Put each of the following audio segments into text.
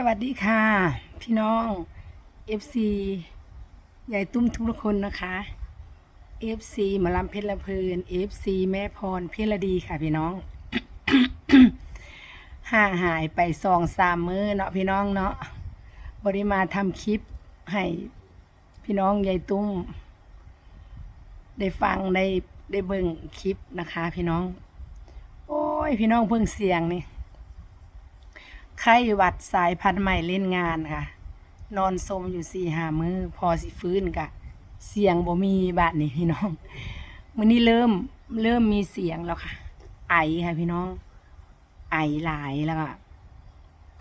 สวัสดีค่ะ พี่น้อง FC ใหญ่ตุ้มทุกคนนะคะ FC หมาลำเพชรละเพลิน FC แม่พรเพชระดีค่ะพี่น้อง ห่างหายไปสองสามมือเนาะพี่น้องเนาะบริมาทำคลิปให้พี่น้องยายตุ้ม ได้ฟังได้ได้เบิ่งคลิปนะคะ พี่น้อง โอ้ย พี่น้องเพิ่งเสียงนี่ ไข้หวัดสายพันธุ์ใหม่เล่นงานค่ะ นอนสมอยู่สี่หามือพอสิฟื้นกะ เสียงบ่มีบาดนี่พี่น้องมื้อนี้เริ่มเริ่มมีเสียงแล้วค่ะ ไอค่ะพี่น้อง ไอหลายแล้วก็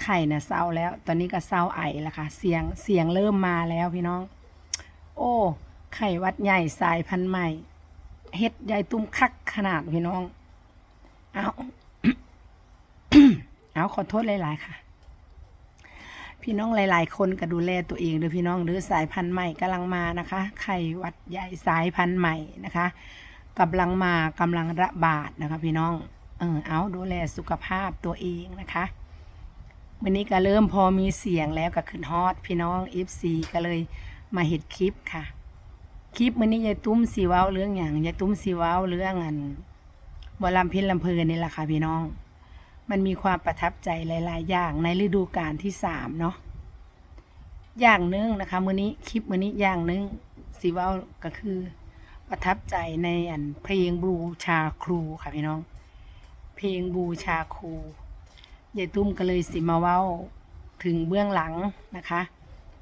ไข่น่ะเศร้าแล้ว ตอนนี้ก็เศร้าไอแล้วค่ะ เสียงเสียงเริ่มมาแล้วพี่น้อง โอ้ไข่วัดใหญ่สายพันธุ์ใหม่เฮ็ดใหญ่ตุ้มคักขนาดพี่น้อง เอา เอาขอโทษหลาย ๆ ค่ะ พี่น้องหลาย ๆ คนก็ดูแลตัวเองด้วยพี่น้องหรือสายพันธุ์ใหม่กำลังมานะคะ ไข้หวัดใหญ่สายพันธุ์ใหม่นะคะกำลังมากำลังระบาดนะคะ พี่น้อง เออเอาดูแลสุขภาพตัวเองนะคะวันนี้ก็เริ่มพอมีเสียงแล้วก็ขึ้นฮอตพี่น้องเอฟซีก็เลยมาเห็ดคลิปค่ะ คลิปวันนี้ยายตุ้มสีว้าวเรื่องอย่างยายตุ้มสีว้าวเรื่องอันบอลำเพินลำเพลินนี่แหละค่ะพี่น้อง มันมีความประทับใจหลาย ๆ อย่างในฤดูกาลที่สามเนาะอย่างหนึงนะคะมื้อนี้คลิปมื้อนี้อย่างหนึงสิว่าก็คือประทับใจในอันเพลงบูชาครูค่ะพี่น้อง เพลงบูชาครูยายตุ้มก็เลยสิมาเว้าถึงเบื้องหลังนะคะ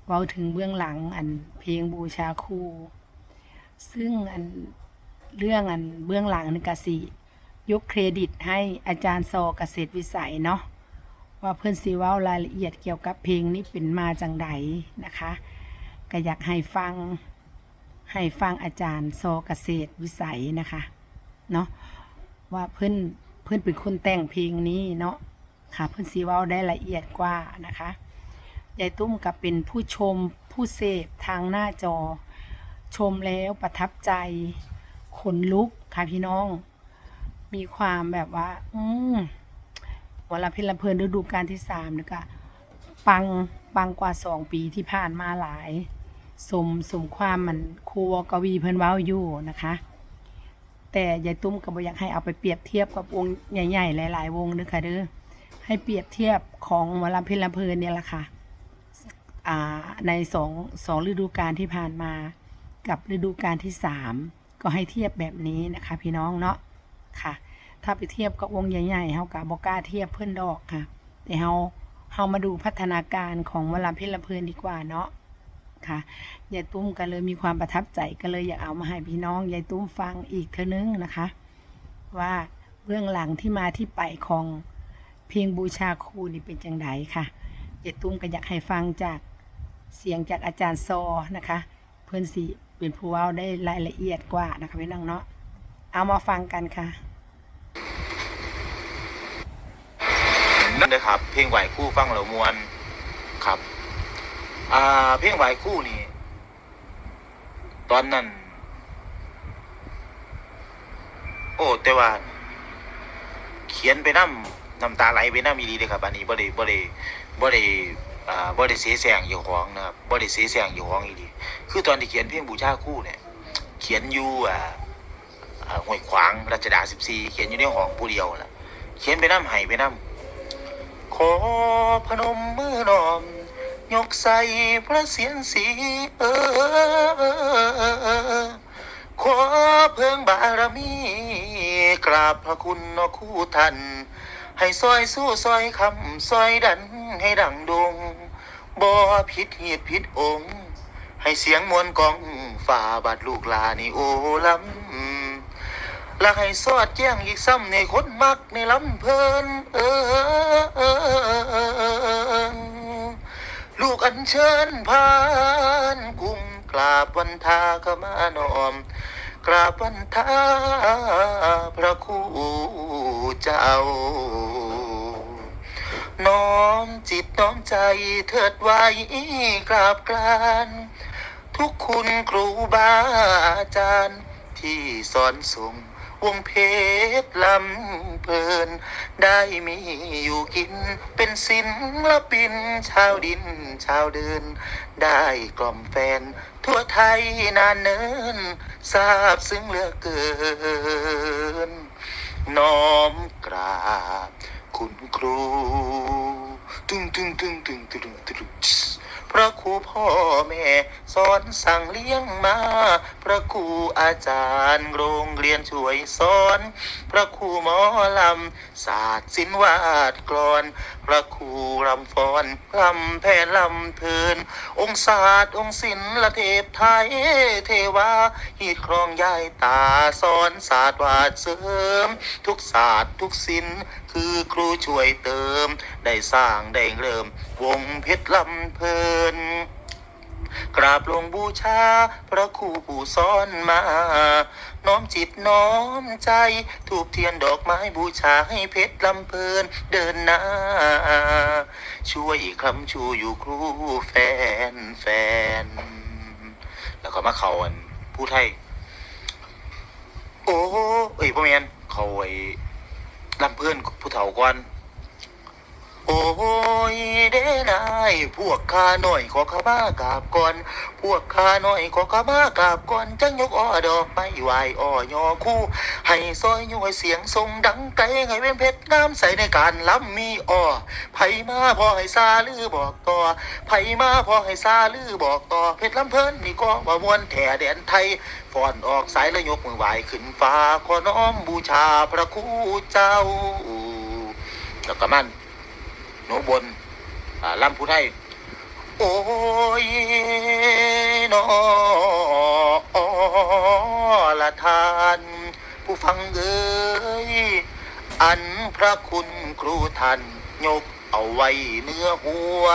เว้าถึงเบื้องหลังอันเพลงบูชาครูซึ่งอันเรื่องอันเบื้องหลังนี่ก็สิ ยกเครดิตให้อาจารย์โซเกษตรวิสัยเนาะว่าเพื่อนซีว้ารายละเอียดเกี่ยวกับเพลงนี้เป็นมาจังใดนะคะก็อยากให้ฟังให้ฟังอาจารย์โซเกษตรวิสัยนะคะเนาะว่าเพื่อนเพื่อนเป็นคนแต่งเพลงนี้เนาะค่ะเพื่อนซีว้าได้ละเอียดกว่านะคะยายตุ้มกับเป็นผู้ชมผู้เสพทางหน้าจอ ชมแล้วประทับใจขนลุกค่ะพี่น้อง มีความแบบว่า อืมวลาพิลำเพลินฤดูกาลที่สามนี่ก็ปังปังกว่าสองปีที่ผ่านมาหลาย สมสมความมันครูวกวีเพิ่นเว้าอยู่นะคะ แต่ยายตุ้มก็บอยากให้เอาไปเปรียบเทียบกับวงใหญ่ๆ หลาย ๆ วงเด้อค่ะเด้อให้เปรียบเทียบของหมอลำเพลินลำเพลินเนี่ยแหละค่ะอ่าในสองสองฤดูกาลที่ผ่านมา กับฤดูกาลที่สามก็ให้เทียบแบบนี้นะคะ พี่น้องเนาะ ค่ะ ถ้าไปเทียบกับวงใหญ่ๆเฮากับอกล้าเทียบเพื่อนดอกค่ะ แต่เฮาเฮามาดูพัฒนาการของวลาเพชรลำเพลินดีกว่าเนาะค่ะยายตุ้มก็เลยมีความประทับใจก็เลยอยากเอามาให้พี่น้องยายตุ้มฟังอีกเทอนึงนะคะ ว่าเบื้องหลังที่มาที่ไปของเพลงบูชาครูนี่เป็นจังไดค่ะยายตุ้มก็อยากให้ฟังจากเสียงจากอาจารย์ซอนะคะ เพื่อนสิเป็นผู้ว้าได้รายละเอียดกว่านะคะพี่น้องเนาะ เอามาฟังกันค่ะนั่นเลยครับ เพลงไหวคู่ฟังแล้วมวนครับ อ่า เพลงไหวคู่นี่ ตอนนั้น โอ้แต่ว่า เขียนไปน้ำน้ำตาไหลไปน้ำอีดีเลยครับ อันนี้บ่ได้บ่ได้บ่ได้อ่าบ่ได้เสียแสงอยู่ของนะครับบ่ได้เสียแสงอยู่ของอีดีคือตอนที่เขียนเพลงบูชาคู่เนี่ย เขียนอยู่อ่า ห้วยขวางรัชดาสิบสี่เขียนอยู่ในห้องผู้เดียวล่ะ เขียนไปน้ำไห้ไปน้ำขอพนมมือนอม ยกใส่พระเสียรสีเออขอเพิ่งบารมี กราบพระคุณนคู่ท่านให้ซอยสู้ซอยคำซอยดันให้ดังดงบ่ผิดเหตุผิดองค์ ให้เสียงมวลกองฝ่าบาดลูกลานี่โอลำ และให้สอดแจ้งอีกซ้ำในคนมักในลำเพลินเออลูกอันเชิญผ่านกุมกราบวันทาขมานอม กราบวันทาพระครูเจ้า น้อมจิตน้อมใจเถิดไว้กราบกรานทุกคุณครูบาอาจารย์ที่สอนส่ง วงเพชรลำเพลิน ได้มีอยู่กิน เป็นศิลปิน ชาวดิน ชาวเดิน ได้กล่อมแฟน ทั่วไทยนานเนินทราบซึ้งเหลือเกิน น้อมกราบคุณครู ตึงตึงตึงตึงตึงตึงตึง พระครูพ่อแม่สอนสั่งเลี้ยงมา พระครูอาจารย์โรงเรียนช่วยสอน พระครูหมอลำศาสตร์ศิลวาดกลอน พระครูรำฟ้อนลำแพลำเพลิน องศาสตร์องศิลป์ละเทพไทยเทวาหีดครองยายตาสอนศาสตร์วาดเสริม ทุกศาสตร์ทุกศิลป์คือครูช่วยเติม ได้สร้างได้เริ่ม วงเพชรลำเพลิน กราบลงบูชาพระครูผู้สอนมา น้อมจิตน้อมใจ ถูกเทียนดอกไม้บูชาให้เพชรลำเพลินเดินหน้า ช่วยคำชูอยู่ครูแฟนแฟน แล้วก็มาเขาอันผู้ไทย โอ้เอ้ยพ่อแมนเขาไอ้ลำเพื่อนผู้เฒ่าก่อน โอ้ยเด้นายพวกข้าหน่อยขอขมากราบก่อน พวกข้าหน่อยขอขมากราบก่อนจังยกอ้อดอกไม้ไหวอ้อยอคู่ ให้ซอยย้อยเสียงทรงดังไกลให้เป็นเพชรน้ำใสในการล้ำมีอ้อไผมาพอให้ซาลือบอกต่อไผมาพอให้ซาลือบอกต่อเพชรลำเพลินนี่ก็ว่ามวนแถ่แดนไทยฟอนออกสายแล้วยกมือไหวขึ้นฟ้าขอน้อมบูชาพระคูเจ้าแล้วก็มัน หนูบนลำผู้ไทยโอ้ยนอละทาน ผู้ฟังเอ้ย อันพระคุณครูท่านยกเอาไว้เนื้อหัว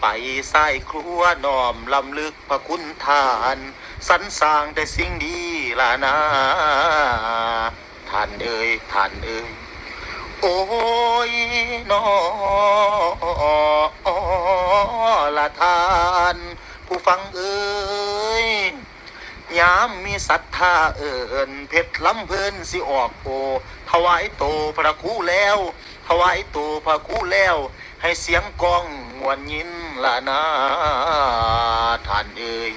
ไปใส่ครัวน้อมลำลึกพระคุณทานสรรสร้างแต่สิ่งดีละนาท่านเอ้ยท่านเอ้ย โอ้ยนอละทาน ผู้ฟังเอ้ยยามมีศรัทธาเอิญเพชรลำเพลินสิออกโอถวายโตพระครูแล้ว ถวายโตพระครูแล้ว ให้เสียงกองมวนยินละนาท่านเอ้ย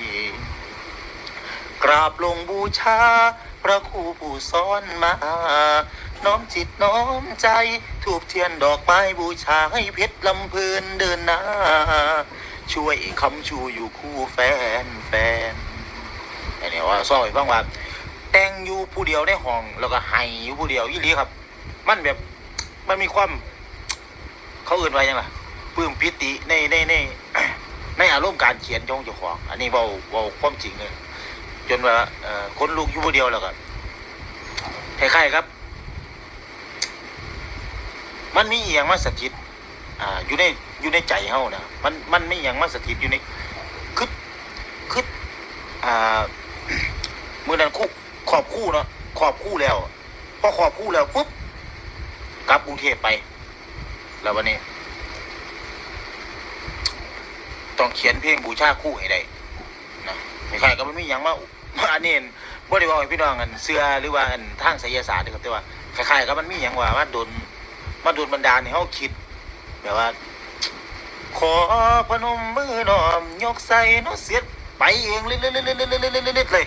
กราบลงบูชาพระครูผู้สอนมา น้อมจิตน้อมใจถูกเทียนดอกไม้บูชาให้เพชรลำพลินเดินหน้า ช่วยคำชูอยู่คู่แฟนแฟนอันนี้ว่าซ่อยฟังว่า แต่งอยู่ผู้เดียวในห้อง แล้วก็ให้อยู่ผู้เดียวยี่ลีครับ มันแบบมันมีความ เขาเอื่นไว้ยังล่ะปลื้มปิติในในในในอารมณ์การเขียนของเจ้าของ อันนี้เบาเบาความจริงเลยจนว่าเอ่อคนลูกอยู่ผู้เดียวแล้วก็คล้ายๆครับ มันมีอหย่างมาสถิตอ่าอยู่ในอยู่ในใจเฮานะมันมันไม่อหย่างมาสถิตอยู่ในคือคืออ่ามือนั้นคู่ขอบคู่เนาะขอบคู่แล้วพอขอบคู่แล้วปุ๊บกลับกรุงเทพไป แล้ววันนี้ ต้องเขียนเพลงบูชาคู่ให้ได้นะไม่ใช่ก็มันมีอย่างมาอันนี้บ่ได้ว่าให้พี่น้องกันเสื้อหรือว่าอันทางไสยศาสตร์นะครับแต่ว่าคล้ายๆก็มันมีอย่างว่ามาโดน มาโดบันดาลให้เฮาคิดแบบว่า ขอพนมมือน้อม ยกใส่เนาะเสียดไปเองเล็ดๆๆๆๆๆเลย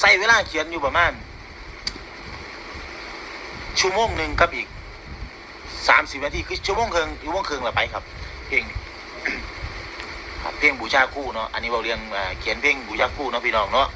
ใส่เวลาเขียนอยู่ประมาณชั่วโมงหนึ่งกับอีกสามสิบนาทีคือชั่วโมงครึ่งชั่วโมงครึ่งละไปครับ เพลงเพลงบูชาคู่เนาะอันนี้เราเรียงเขียนเพลงบูชาคู่เนาะพี่น้องเนาะ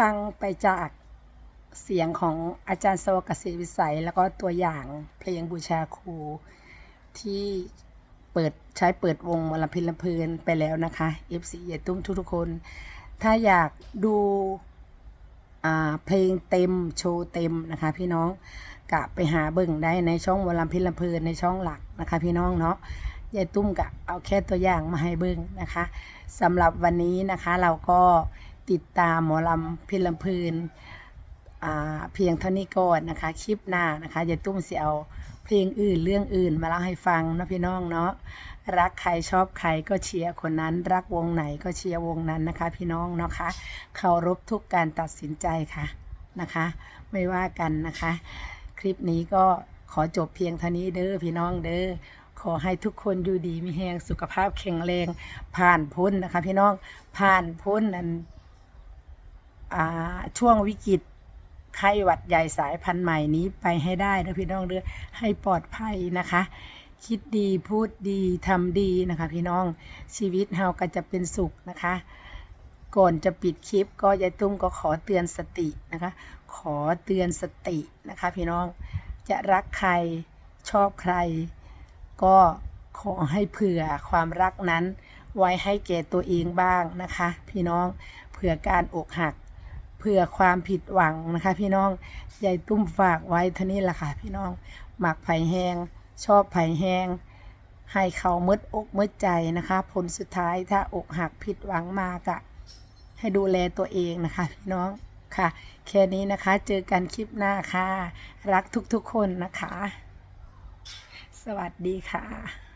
ฟังไปจากเสียงของอาจารย์สวกเกษตรวิสัย แล้วก็ตัวอย่างเพลงบูชาครูที่เปิดใช้เปิดวงมลพินลำเพลินไปแล้วนะคะ FC เยตุ้มทุกๆคน ถ้าอยากดูเพลงเต็มโชว์เต็มนะคะ พี่น้องกะไปหาเบิ่งได้ในช่องมลพินลำเพลินในช่องหลักนะคะ พี่น้องเนาะยายตุ้มกะเอาแค่ตัวอย่างมาให้เบิ่งนะคะสำหรับวันนี้นะคะเราก็ ติดตามหมอลำพิลำพลินเพียงเท่านี้ก่อนนะคะ คลิปหน้านะคะยาตุ้มเสิเอาเพลงอื่นเรื่องอื่นมาเล่าให้ฟังนะพี่น้องเนาะรักใครชอบใครก็เชียร์คนนั้น รักวงไหนก็เชียร์วงนั้นนะคะ พี่น้องเนาะคะเคารพทุกการตัดสินใจค่ะนะคะ ไม่ว่ากันนะคะ คลิปนี้ก็ขอจบเพียงเท่านี้เด้อพี่น้องเด้อขอให้ทุกคนอยู่ดีมีแหงสุขภาพแข็งแรงผ่านพ้นนะคะ พี่น้องผ่านพ้นนั้น ช่วงวิกฤตไข้หวัดใหญ่สายพันธุ์ใหม่นี้ไปให้ได้นะพี่น้องเด้อให้ปลอดภัยนะคะ คิดดีพูดดีทำดีนะคะ พี่น้องชีวิตเฮาก็จะเป็นสุขนะคะ ก่อนจะปิดคลิปก็ยายตุ้มก็ขอเตือนสตินะคะ ขอเตือนสตินะคะ พี่น้องจะรักใครชอบใคร ก็ขอให้เผื่อความรักนั้น ไว้ให้แก่ตัวเองบ้างนะคะ พี่น้องเผื่อการอกหัก เพื่อความผิดหวังนะคะ พี่น้องยายตุ้มฝากไว้เท่านี้แหละค่ะ พี่น้องหมักไผ่แห้ง ชอบไผ่แห้ง ให้เขามืดอกมืดใจนะคะ ผลสุดท้ายถ้าอกหักผิดหวังมากะให้ดูแลตัวเองนะคะ พี่น้องค่ะ แค่นี้นะคะ เจอกันคลิปหน้าค่ะ รักทุกๆคนนะคะ สวัสดีค่ะ